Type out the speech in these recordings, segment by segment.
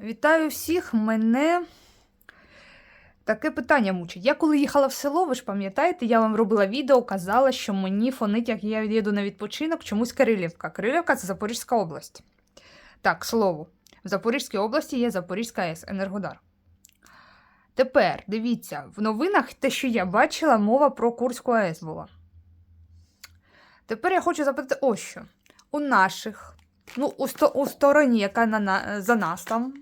Вітаю всіх. Мене таке питання мучить. Я коли їхала в село, ви ж пам'ятаєте, я вам робила відео, казала, що мені фонить, як я їду на відпочинок, чомусь Кирилівка. Кирилівка це Запорізька область. Так, к слову, в Запорізькій області є Запорізька АЕС, Енергодар. Тепер дивіться, в новинах те, що я бачила, мова про Курську АЕС була. Тепер я хочу запитати ось що. У наших, ну, у, сто, у стороні, яка на, на, за нас там,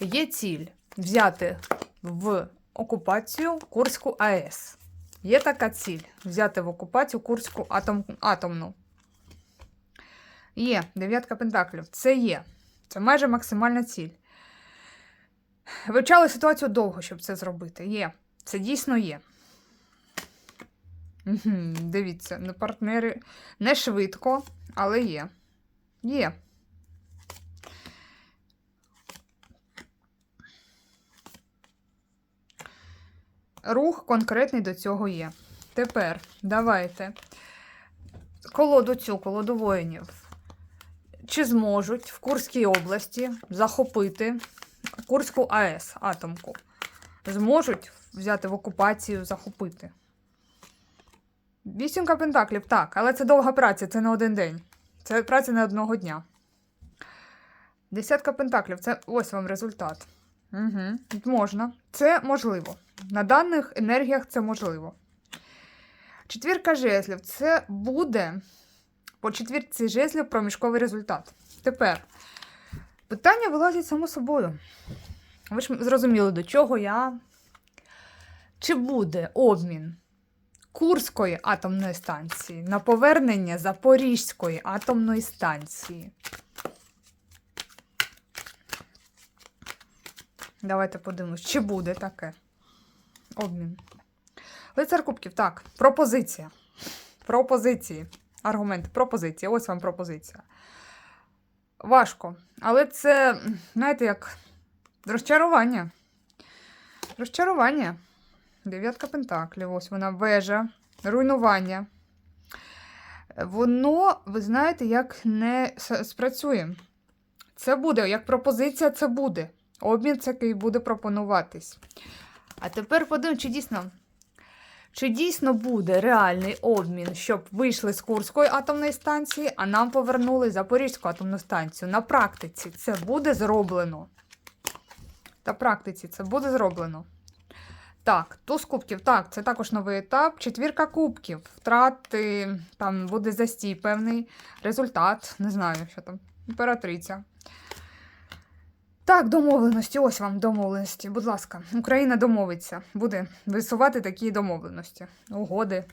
є ціль взяти в окупацію Курську АЕС. Є така ціль взяти в окупацію Курську атом, атомну. Є, дев'ятка пентаклів. Це є. Це майже максимальна ціль. Вивчали ситуацію довго, щоб це зробити. Є. Це дійсно є. Дивіться, не партнери не швидко, але є. Є. Рух конкретний до цього є. Тепер давайте колоду цю, колоду воїнів. Чи зможуть в Курській області захопити Курську АЕС атомку? Зможуть взяти в окупацію, захопити. Вісімка пентаклів, так, але це довга праця, це не один день. Це праця не одного дня. Десятка пентаклів це ось вам результат. Угу, Можна. Це можливо. На даних енергіях це можливо. Четвірка жезлів це буде по четвірці жезлів проміжковий результат. Тепер питання вилазять само собою. Ви ж зрозуміли, до чого я. Чи буде обмін Курської атомної станції на повернення Запорізької атомної станції? Давайте подивимось, чи буде таке обмін. Лицар Кубків, так, пропозиція. Пропозиції. Аргумент, пропозиція. Ось вам пропозиція. Важко. Але це, знаєте, як розчарування. Розчарування. Дев'ятка пентаклів. Ось вона вежа, руйнування. Воно, ви знаєте, як не спрацює. Це буде, як пропозиція, це буде. Обмін такий буде пропонуватись. А тепер подивимось, чи дійсно. Чи дійсно буде реальний обмін, щоб вийшли з Курської атомної станції, а нам повернули Запорізьку атомну станцію? На практиці це буде зроблено. На практиці це буде зроблено. Так, туз кубків, так, це також новий етап. Четвірка кубків. Втрати, там буде застій певний результат. Не знаю, що там. Імператриця. Так, домовленості. Ось вам домовленості. Будь ласка, Україна домовиться. Буде висувати такі домовленості. Угоди.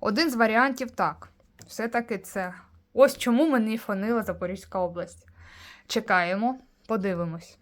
Один з варіантів так. Все-таки це. Ось чому мені фонила Запорізька область. Чекаємо, подивимось.